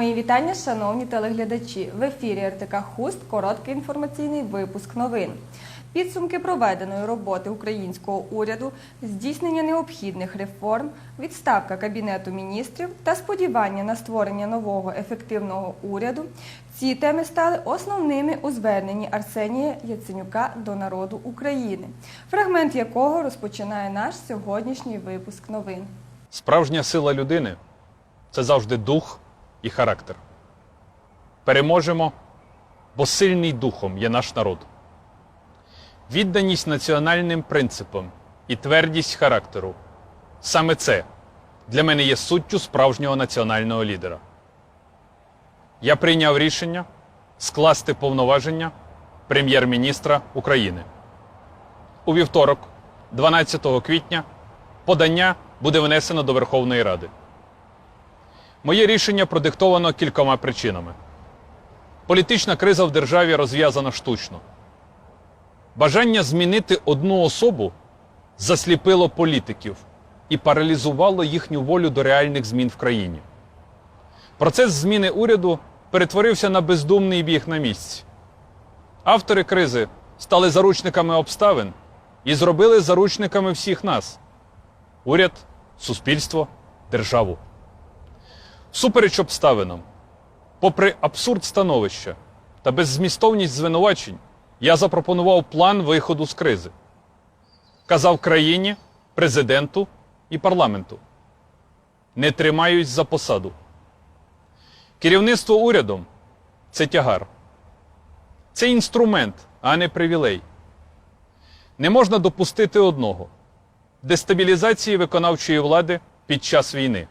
Мої вітання, шановні телеглядачі. В ефірі РТК Хуст короткий інформаційний випуск новин. Підсумки проведеної роботи українського уряду, здійснення необхідних реформ, відставка Кабінету міністрів та сподівання на створення нового ефективного уряду. Ці теми стали основними у зверненні Арсенія Яценюка до народу України, фрагмент якого розпочинає наш сьогоднішній випуск новин. Справжня сила людини це завжди дух і характер. Переможемо, бо сильний духом є наш народ. Відданість національним принципам і твердість характеру саме це для мене є суттю справжнього національного лідера. Я прийняв рішення скласти повноваження прем'єр-міністра України. У вівторок, 12 квітня, подання буде внесено до Верховної Ради. Моє рішення продиктовано кількома причинами. Політична криза в державі розв'язана штучно. Бажання змінити одну особу засліпило політиків і паралізувало їхню волю до реальних змін в країні. Процес зміни уряду перетворився на бездумний біг на місці. Автори кризи стали заручниками обставин і зробили заручниками всіх нас уряд, суспільство, державу. Всупереч обставинам, попри абсурд становища та беззмістовність звинувачень, я запропонував план виходу з кризи. Казав країні, президенту і парламенту. Не тримаюсь за посаду. Керівництво урядом це тягар. Це інструмент, а не привілей. Не можна допустити одного дестабілізації виконавчої влади під час війни.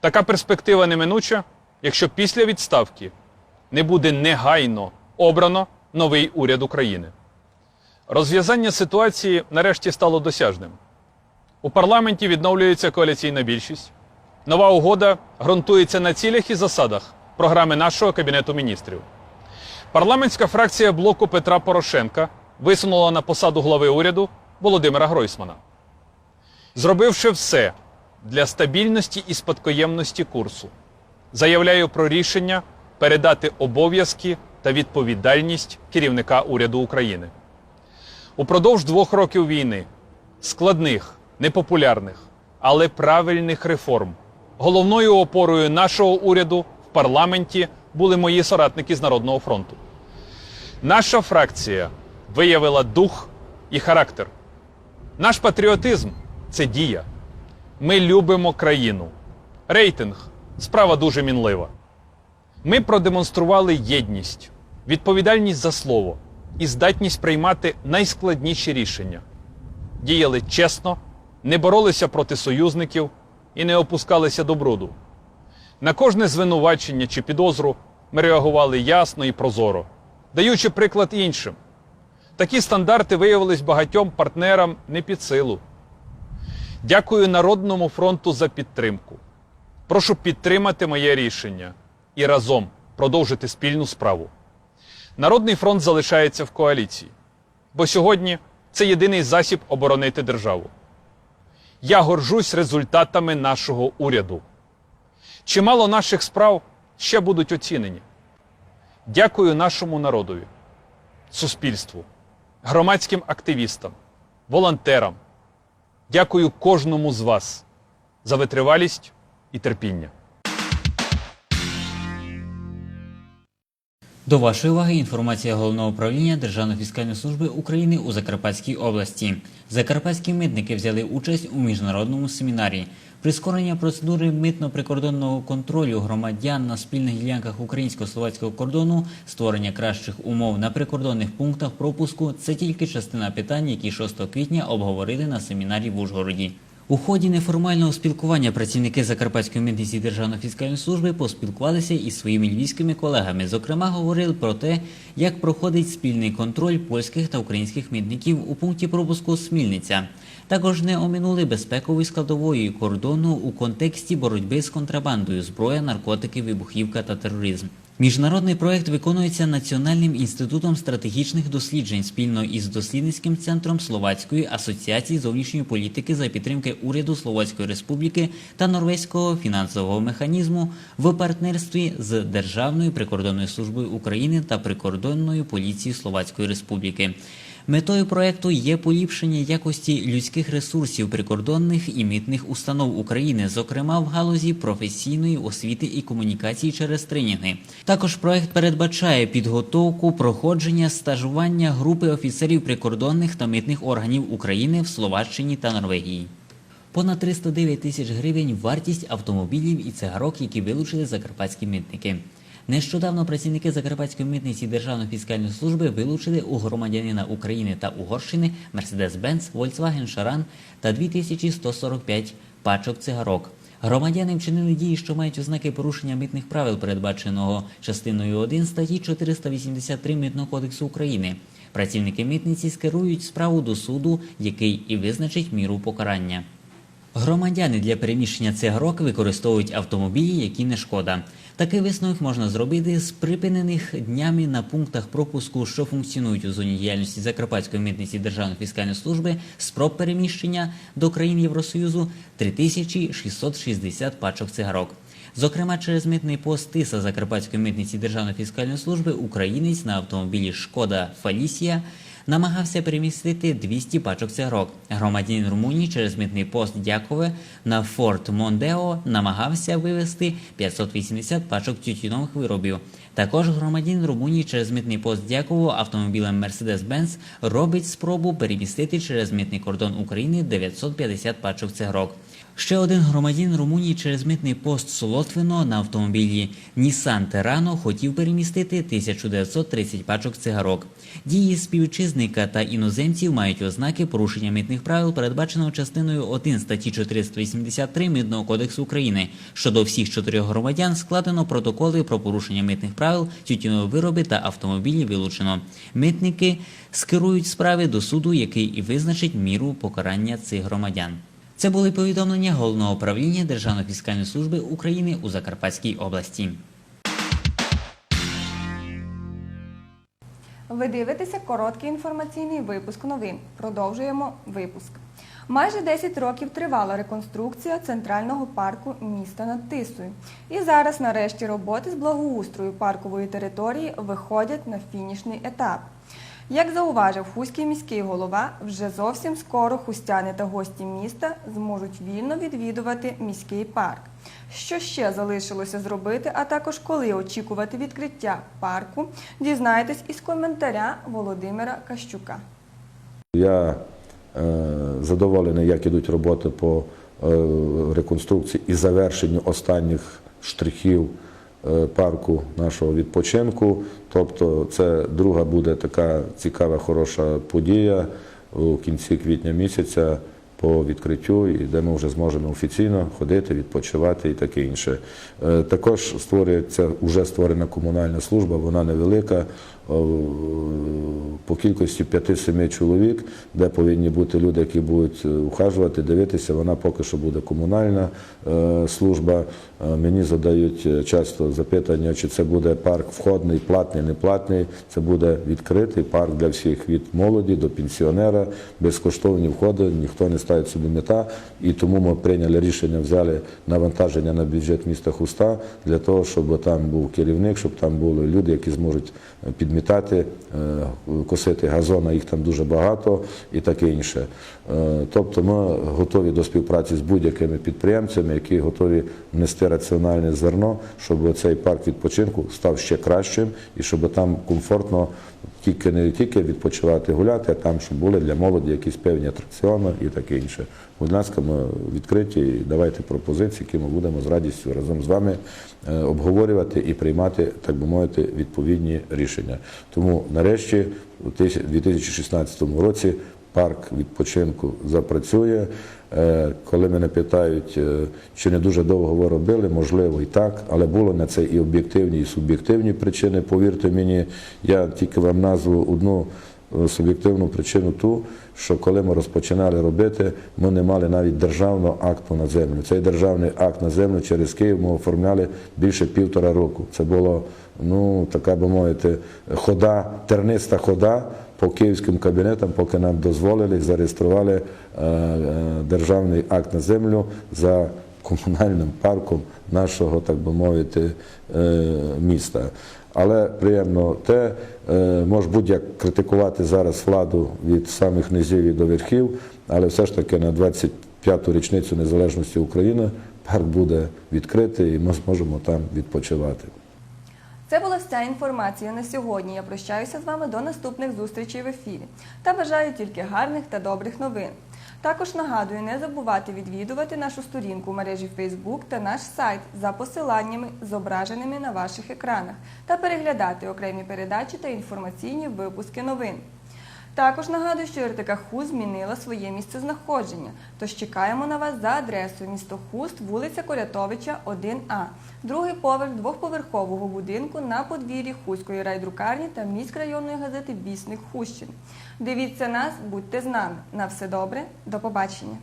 Така перспектива неминуча, якщо після відставки не буде негайно обрано новий уряд України. Розв'язання ситуації нарешті стало досяжним. У парламенті відновлюється коаліційна більшість. Нова угода ґрунтується на цілях і засадах програми нашого Кабінету міністрів. Парламентська фракція блоку Петра Порошенка висунула на посаду глави уряду Володимира Гройсмана. Зробивши все для стабільності і спадкоємності курсу, заявляю про рішення передати обов'язки та відповідальність керівника уряду України. Упродовж двох років війни, складних, непопулярних, але правильних реформ, головною опорою нашого уряду в парламенті були мої соратники з Народного фронту. Наша фракція виявила дух і характер. Наш патріотизм це дія. Ми любимо країну. Рейтинг справа дуже мінлива. Ми продемонстрували єдність, відповідальність за слово і здатність приймати найскладніші рішення. Діяли чесно, не боролися проти союзників і не опускалися до бруду. На кожне звинувачення чи підозру ми реагували ясно і прозоро, даючи приклад іншим. Такі стандарти виявились багатьом партнерам не під силу. Дякую Народному фронту за підтримку. Прошу підтримати моє рішення і разом продовжити спільну справу. Народний фронт залишається в коаліції, бо сьогодні це єдиний засіб оборонити державу. Я горжусь результатами нашого уряду. Чимало наших справ ще будуть оцінені. Дякую нашому народові, суспільству, громадським активістам, волонтерам. Дякую кожному з вас за витривалість і терпіння. До вашої уваги інформація головного управління Державної фіскальної служби України у Закарпатській області. Закарпатські митники взяли участь у міжнародному семінарі. Прискорення процедури митно-прикордонного контролю громадян на спільних ділянках українсько-словацького кордону, створення кращих умов на прикордонних пунктах пропуску це тільки частина питань, які 6 квітня обговорили на семінарі в Ужгороді. У ході неформального спілкування працівники Закарпатської митниці Державної фіскальної служби поспілкувалися із своїми львівськими колегами. Зокрема, говорили про те, як проходить спільний контроль польських та українських митників у пункті пропуску Смільниця. Також не оминули безпекової складової кордону у контексті боротьби з контрабандою зброя, наркотики, вибухівка та тероризм. Міжнародний проект виконується Національним інститутом стратегічних досліджень спільно із дослідницьким центром Словацької асоціації зовнішньої політики за підтримки уряду Словацької Республіки та Норвезького фінансового механізму в партнерстві з Державною прикордонною службою України та прикордонною поліцією Словацької Республіки. Метою проекту є поліпшення якості людських ресурсів прикордонних і митних установ України, зокрема в галузі професійної освіти і комунікації через тренінги. Також проект передбачає підготовку проходження стажування групи офіцерів прикордонних та митних органів України в Словаччині та Норвегії. Понад 309 тисяч гривень вартість автомобілів і цигарок, які вилучили закарпатські митники. Нещодавно працівники Закарпатської митниці Державної фіскальної служби вилучили у громадянина України та Угорщини Mercedes-Benz, Volkswagen Шаран та 2145 пачок цигарок. Громадяни вчинили дії, що мають ознаки порушення митних правил, передбаченого частиною 1 статті 483 Митного кодексу України. Працівники митниці скерують справу до суду, який і визначить міру покарання. Громадяни для переміщення цигарок використовують автомобілі, які не шкода. Такий висновок можна зробити з припинених днями на пунктах пропуску, що функціонують у зоні діяльності Закарпатської митниці Державної фіскальної служби, спроб переміщення до країн Євросоюзу 3660 пачок цигарок. Зокрема, через митний пост ТИСа Закарпатської митниці Державної фіскальної служби українець на автомобілі Шкода Фалісія намагався перемістити 200 пачок цигарок. Громадянин Румунії через митний пост Дякове на Форт Мондео намагався вивезти 580 пачок тютюнових виробів. Також громадянин Румунії через митний пост Дяково автомобілем Mercedes-Benz робить спробу перемістити через митний кордон України 950 пачок цигарок. Ще один громадянин Румунії через митний пост Солотвино на автомобілі Nissan Terrano хотів перемістити 1930 пачок цигарок. Дії співвітчизника та іноземців мають ознаки порушення митних правил, передбаченого частиною 1 статті 483 Митного кодексу України. Щодо всіх чотирьох громадян складено протоколи про порушення митних правил, тютюнові вироби та автомобілі вилучено. Митники скерують справи до суду, який і визначить міру покарання цих громадян. Це були повідомлення головного управління Державної фіскальної служби України у Закарпатській області. Ви дивитеся короткий інформаційний випуск новин. Продовжуємо випуск. Майже 10 років тривала реконструкція центрального парку міста над Тисою. І зараз, нарешті, роботи з благоустрою паркової території виходять на фінішний етап. Як зауважив хуський міський голова, вже зовсім скоро хустяни та гості міста зможуть вільно відвідувати міський парк. Що ще залишилося зробити, а також коли очікувати відкриття парку, дізнайтесь із коментаря Володимира Кащука. Я е, задоволений, як ідуть роботи по е, реконструкції і завершенню останніх штрихів е, парку нашого відпочинку. Тобто, це друга буде така цікава, хороша подія у кінці квітня місяця по відкриттю, і де ми вже зможемо офіційно ходити, відпочивати і таке інше. Е, Також створюється вже створена комунальна служба, вона невелика. е, По кількості 5-7 чоловік, де повинні бути люди, які будуть е, ухажувати, дивитися. Вона поки що буде комунальна служба. Мені задають часто запитання, чи це буде парк входний, платний, неплатний. Це буде відкритий парк для всіх від молоді до пенсіонера, безкоштовні входи, ніхто не ставить собі мета. І тому ми прийняли рішення, взяли навантаження на бюджет міста Хуста для того, щоб там був керівник, щоб там були люди, які зможуть е, підмітати, е, косити газон, а їх там дуже багато і таке інше. Е, Тобто ми готові до співпраці з будь-якими підприємцями, які готові внести раціональне зерно, щоб цей парк відпочинку став ще кращим і щоб там комфортно тільки не тільки відпочивати, гуляти, а там, щоб були для молоді якісь певні атракціони і таке інше. Будь ласка, ми відкриті давайте пропозиції, які ми будемо з радістю разом з вами е, обговорювати і приймати, так би мовити, відповідні рішення. Тому нарешті у 2016 році парк відпочинку запрацює. Е, Коли мене питають, е, чи не дуже довго ви робили, можливо і так, але було на це і об'єктивні, і суб'єктивні причини. Повірте мені, я тільки вам назву одну е, суб'єктивну причину ту, що коли ми розпочинали робити, ми не мали навіть державного акту на землю. Цей державний акт на землю через Київ ми оформляли більше півтора року. Це було, ну, така би мовити, хода, терниста хода по київським кабінетам, поки нам дозволили, зареєстрували державний акт на землю за комунальним парком нашого, так би мовити, міста. Але приємно те, може будь-як критикувати зараз владу від самих низів і до верхів, але все ж таки на 25-ту річницю незалежності України парк буде відкритий і ми зможемо там відпочивати. Це була вся інформація на сьогодні. Я прощаюся з вами до наступних зустрічей в ефірі та бажаю тільки гарних та добрих новин. Також нагадую не забувати відвідувати нашу сторінку в мережі Facebook та наш сайт за посиланнями, зображеними на ваших екранах, та переглядати окремі передачі та інформаційні випуски новин. Також нагадую, що РТК Ху змінила своє місце знаходження. тож чекаємо на вас за адресою місто Хуст, вулиця Корятовича, 1А, другий поверх двохповерхового будинку на подвір'ї Хуської райдрукарні та міськрайонної газети Вісник Хущин. Дивіться нас, будьте з нами. На все добре, до побачення.